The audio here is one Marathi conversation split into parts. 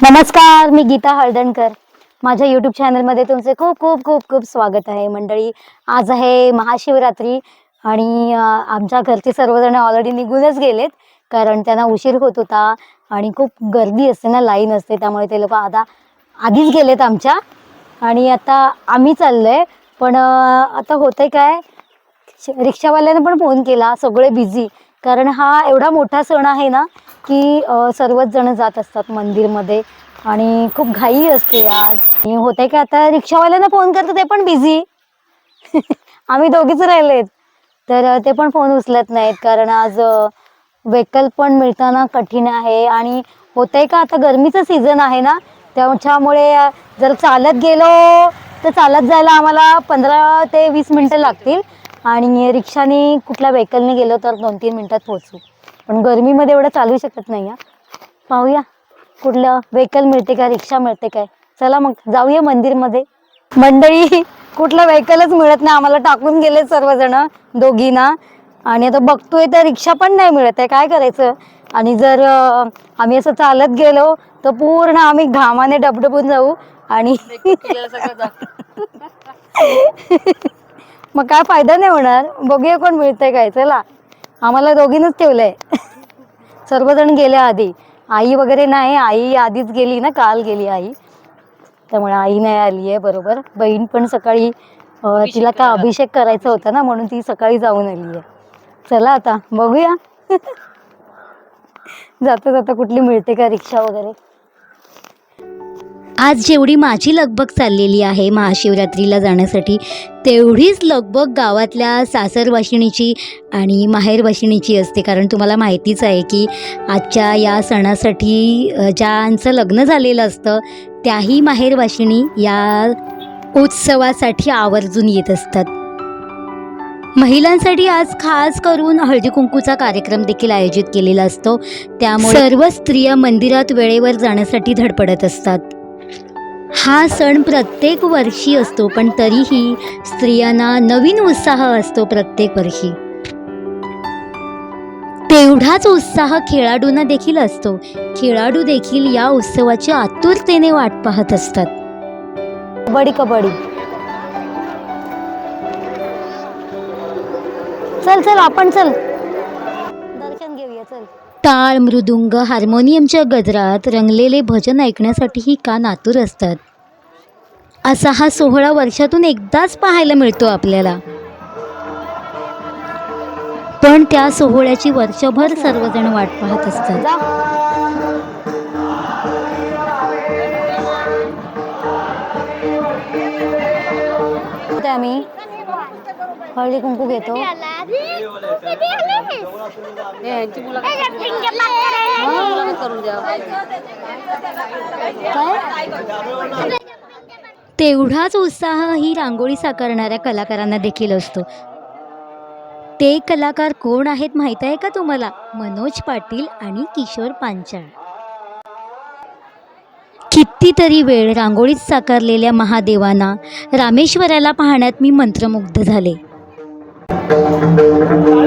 नमस्कार मी गीता हळदणकर. माझ्या यूट्यूब चॅनलमध्ये तुमचे खूप खूप खूप खूप स्वागत आहे. मंडळी आज आहे महाशिवरात्री आणि आमच्या घरचे सर्वजण ऑलरेडी निघूनच गेलेत कारण त्यांना उशीर होत होता आणि खूप गर्दी असते ना लाईन असते त्यामुळे ते लोक आता आधीच गेलेत आमच्या. आणि आता आम्ही चाललोय पण आता होतंय काय? श- रिक्षावाल्याने पण फोन केला सगळे बिझी कारण हा एवढा मोठा सण आहे ना की सर्वच जण जात असतात मंदिरमध्ये आणि खूप घाई असते आज. होते होतंय का आता रिक्षावाल्यांना फोन करतो ते पण बिझी आम्ही दोघीच राहिलेत. तर ते पण फोन उचलत नाहीत कारण आज व्हेकल पण मिळताना कठीण आहे आणि होतंय का आता गरमीचं सीझन आहे ना त्याच्यामुळे जर चालत गेलो तर चालत जायला आम्हाला पंधरा ते वीस मिनटं लागतील. आणि रिक्षाने कुठल्या व्हेकलने गेलो तर दोन तीन मिनटात पोहोचू. पण गरमीमध्ये एवढं चालू शकत नाही या पाहूया. कुठलं व्हेकल मिळते का रिक्षा मिळते काय? चला मग जाऊया मंदिरमध्ये. मंडळी कुठलं व्हेकलच मिळत नाही. आम्हाला टाकून गेले सर्वजण दोघींना. आणि आता बघतोय तर रिक्षा पण नाही मिळत आहे. काय करायचं? आणि जर आम्ही असं चालत गेलो तर पूर्ण आम्ही घामाने डबडबून जाऊ. आणि मग काय फायदा नाही होणार. बघूया कोण मिळतंय काय. चला. आम्हाला दोघींनाच ठेवलंय. सर्वजण गेले आधी. आई वगैरे नाही आई आधीच गेली ना काल गेली आई. त्यामुळे आई नाही आली आहे बरोबर. बहीण पण सकाळी अं, तिला का अभिषेक करायचा होता ना म्हणून ती सकाळी जाऊन आली आहे. चला आता बघूया. जाता जाता कुठली मिळते का रिक्षा वगैरे? आज जेवढी माझी लगबग चाललेली आहे महाशिवरात्रीला जाण्यासाठी तेवढीच लगबग गावातल्या सासरवाशिणीची आणि माहेरवाशिणीची असते. कारण तुम्हाला माहितीच आहे की आजच्या या सणासाठी ज्यांचं लग्न झालेलं असतं त्याही माहेरवाशिणी या उत्सवासाठी आवर्जून येत असतात. महिलांसाठी आज खास करून हळदी कुंकूचा कार्यक्रम देखील आयोजित केलेला असतो. त्यामुळे सर्व स्त्रिया मंदिरात वेळेवर जाण्यासाठी धडपडत असतात. हा सण प्रत्येक वर्षी असतो पण तरीही स्त्रियांना नवीन उत्साह असतो प्रत्येक वर्षी. तेवढाच उत्साह खेळाडूंना देखील असतो. खेळाडू देखील या उत्सवाची आतुरतेने वाट पाहत असतात. कबड्डी कबड्डी. चल चल आपण चल चल. टाळ मृदुंग हार्मोनियमच्या गजरात रंगलेले भजन ऐकण्यासाठीही कान आतुर असतात? असा हा सोहळा वर्षातून एकदाच पाहायला मिळतो आपल्याला. पण त्या सोहळ्याची वर्षभर सर्वजण वाट पाहत असतात. आम्ही हळदी कुंकू घेतो. काय? तेवढाच उत्साह ही रांगोळी साकारणाऱ्या कलाकारांना देखील असतो. ते कलाकार कोण आहेत माहीत आहे का तुम्हाला? मनोज पाटील आणि किशोर पांचाळ. कितीतरी वेळ रांगोळीत साकारलेल्या महादेवांना रामेश्वराला पाहण्यात मी मंत्रमुग्ध झाले. Thank you.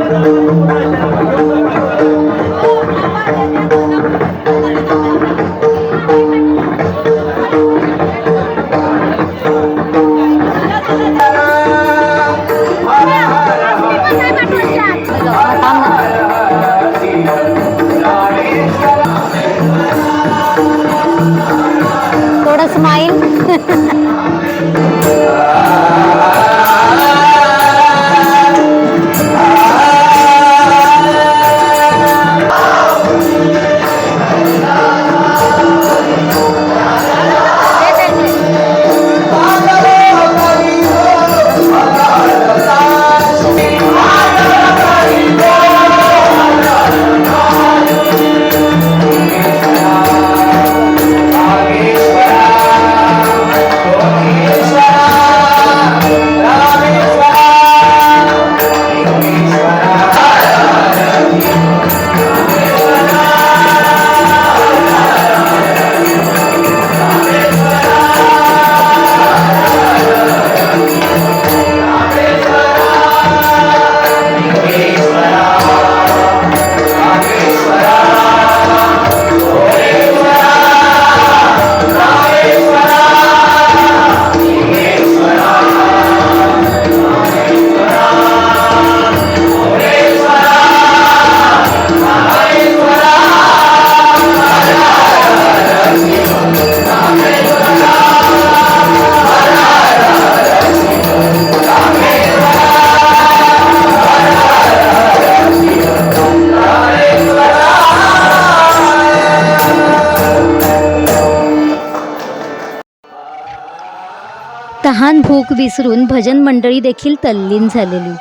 भूक विसरून भजन मंडळी देखील तल्लीन झालेली.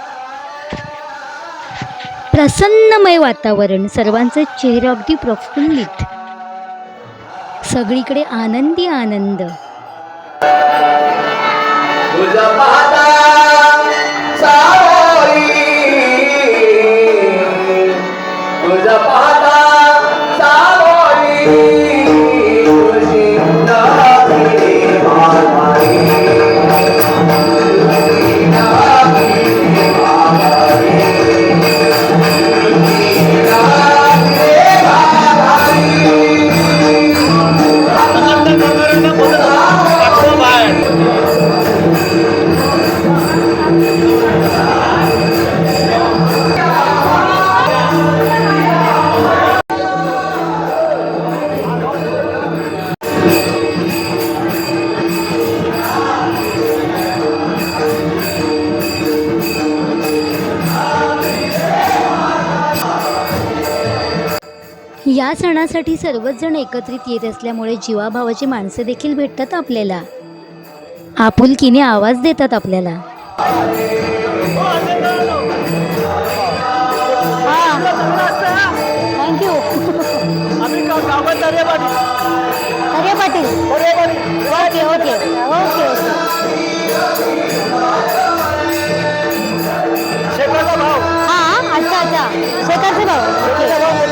प्रसन्नमय वातावरण सर्वांचे चेहरे अगदी प्रफुल्लित. सगळीकडे आनंदी आनंद. तुझा या सणासाठी सर्वच जण एकत्रित येत असल्यामुळे जीवाभावाची माणसं देखील भेटतात आपल्याला. आपुलकीने आवाज देतात आपल्याला. थँक्यू अरे पाटील. Okay okay. ओके हां हा अच्छा अच्छा. शेताचे भाऊ.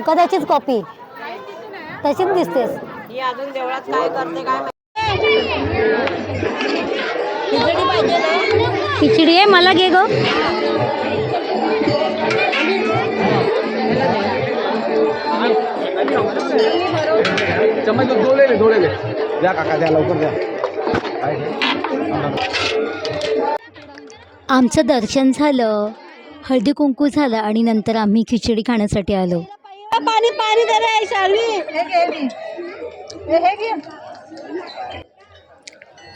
सुका त्याचीच कॉपी तशीच दिसतेस. ही अजून देवळात काय करते काय माहिती. खिचडी पाहिजे ना? खिचडी आहे मला घे ग. चम्मच द्या काका द्या लवकर द्या. आमचं दर्शन झालं हळदी कुंकू झालं आणि नंतर आम्ही खिचडी खाण्यासाठी आलो. पाणी पाणी दे रे शाळवी.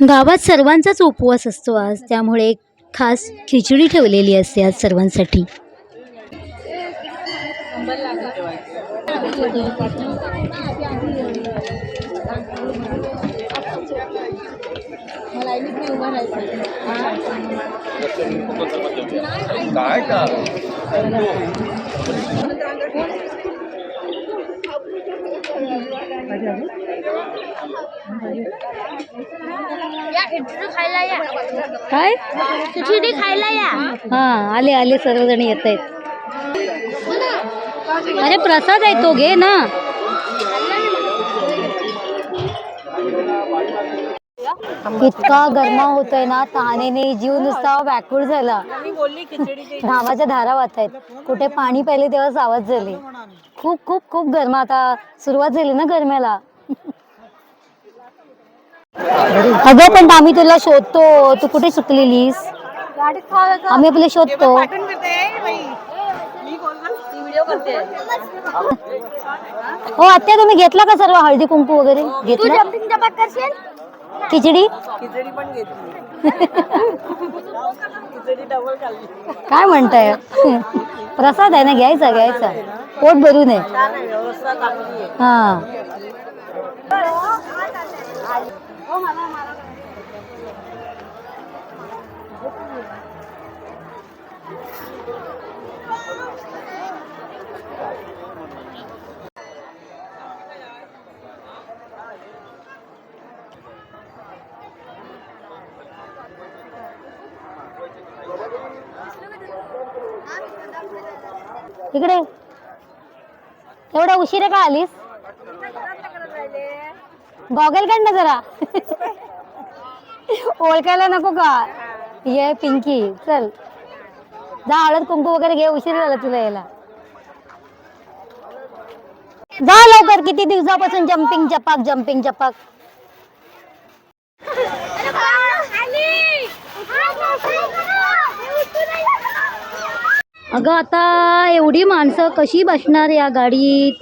गावात सर्वांचाच उपवास असतो आज त्यामुळे खास खिचडी ठेवलेली असते आज सर्वांसाठी. काय का? काय? खिचडी खायला या. हा आले आले सर्वजण येत आहेत. अरे प्रसाद आहे तो घे ना. इतका गरमा होतोय ना तहानेने जीव नुसता व्याकुळ झाला. घामाच्या धारा वाहत आहेत कुठे पाणी प्यायले तेव्हाच आवाज झाली. खूप खूप खूप गरमा आता. सुरुवात झाली ना गरम्याला. अगं पण आम्ही तुला शोधतो. तू कुठे सुटलेलीस? आम्ही आपले शोधतो. हो आत्या तुम्ही घेतला का सर्व हळदी कुंकू वगैरे? घेतला? खिचडी? खिचडी पण घेतली. काय म्हणताय? प्रसाद आहे ना घ्यायचा घ्यायचा. पोट भरू नये छान आहे आहे. हा. इकडे. एवढा उशिरा का आलीस? गॉगल काढ ना जरा. ओळखायला नको का? ये पिंकी चल. जा हळद कुंकू वगैरे घे उशीर झाला तुला यायला. जा लवकर किती दिवसापासून जम्पिंग चपाक जम्पिंग चपाक अगं आता एवढी माणसं कशी बसणार या गाडीत?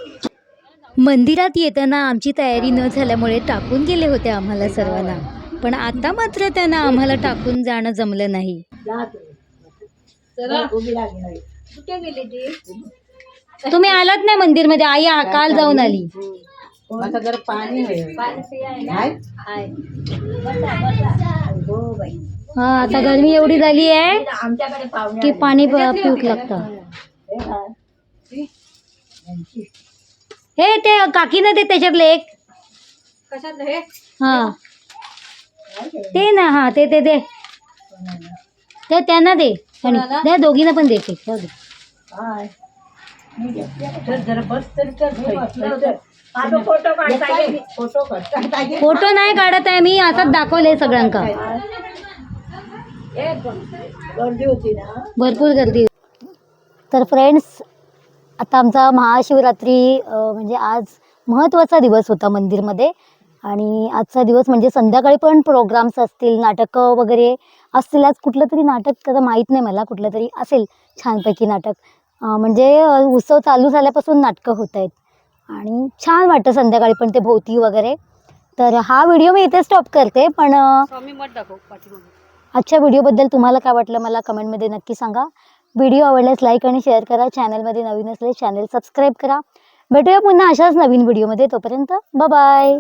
मंदिरात येताना आमची तयारी न झाल्यामुळे टाकून गेले होते आम्हाला सर्वांना. पण आता मात्र त्यांना आम्हाला टाकून जाणं जमलं नाही. तुम्ही आलात नाही मंदिरमध्ये? आई आ- काल जाऊन आली. आता पाणी हा आता गरमी एवढी झाली आहे आमच्याकडे पाहुणे की पाणी पिऊक लागतं. हे. ते काकीनं ते त्याच्यातले एक. कशात हे? हा. ते ना हा ते ते दे ते त्यांना दे. आणि त्या दोघींना पण जाऊ दे. जरा बस तरी कर फोटो नाही काढत आहे मी असंच दाखवले सगळ्यांका. गर्दी होती ना. भरपूर गर्दी तर फ्रेंड्स आता आमचा महाशिवरात्री म्हणजे आज महत्त्वाचा दिवस होता मंदिरमध्ये. आणि आजचा दिवस म्हणजे संध्याकाळी पण प्रोग्राम्स असतील नाटकं वगैरे असतील. आज कुठलं तरी नाटक आता माहीत नाही मला कुठलं तरी असेल छानपैकी नाटक. म्हणजे उत्सव चालू झाल्यापासून नाटकं होत आहेत. आणि छान वाटतं संध्याकाळी पण ते भोवती वगैरे. तर हा व्हिडिओ मी इथे स्टॉप करते पण आजच्या व्हिडिओबद्दल तुम्हाला काय वाटलं मला कमेंटमध्ये नक्की सांगा. व्हिडिओ आवडल्यास लाईक आणि शेअर करा. चॅनलमध्ये नवीन असल्यास चॅनल सबस्क्राईब करा. भेटूया पुन्हा अशाच नवीन व्हिडिओमध्ये. तोपर्यंत बाय